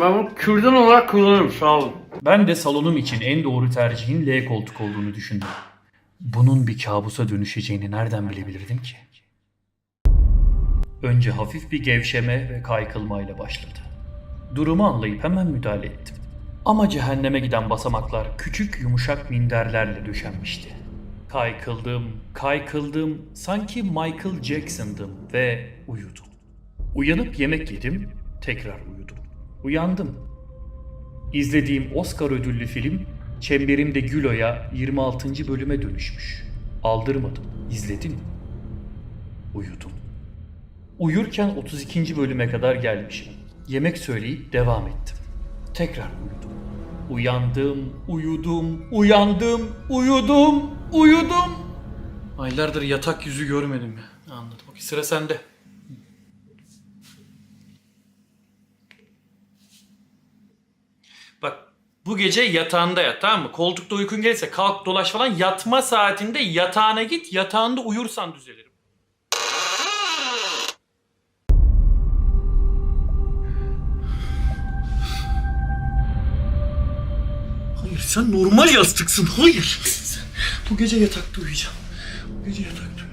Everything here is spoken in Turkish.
Ben bunu kürdan olarak kullanırım sağ olun. Ben de salonum için en doğru tercihin L koltuk olduğunu düşündüm. Bunun bir kabusa dönüşeceğini nereden bilebilirdim ki? Önce hafif bir gevşeme ve kaykılmayla başladı. Durumu anlayıp hemen müdahale ettim. Ama cehenneme giden basamaklar küçük yumuşak minderlerle döşenmişti. Kaykıldım, kaykıldım, sanki Michael Jackson'dım ve uyudum. Uyanıp yemek yedim, tekrar uyudum. Uyandım, İzlediğim Oscar ödüllü film Çemberimde Gülo'ya 26. bölüme dönüşmüş. Aldırmadım. İzledim. Uyudum. Uyurken 32. bölüme kadar gelmişim. Yemek söyleyip devam ettim. Tekrar uyudum. Uyandım, uyudum, uyandım, uyudum, uyudum. Aylardır yatak yüzü görmedim ya. Anladım. Okey, sıra sende. Bak bu gece yatağında yat tamam mı? Koltukta uykun gelirse kalk dolaş falan yatma saatinde yatağına git yatağında uyursan düzelirim. Hayır sen normal yastıksın hayır. Bu gece yatakta uyuyacağım. Bu gece yatakta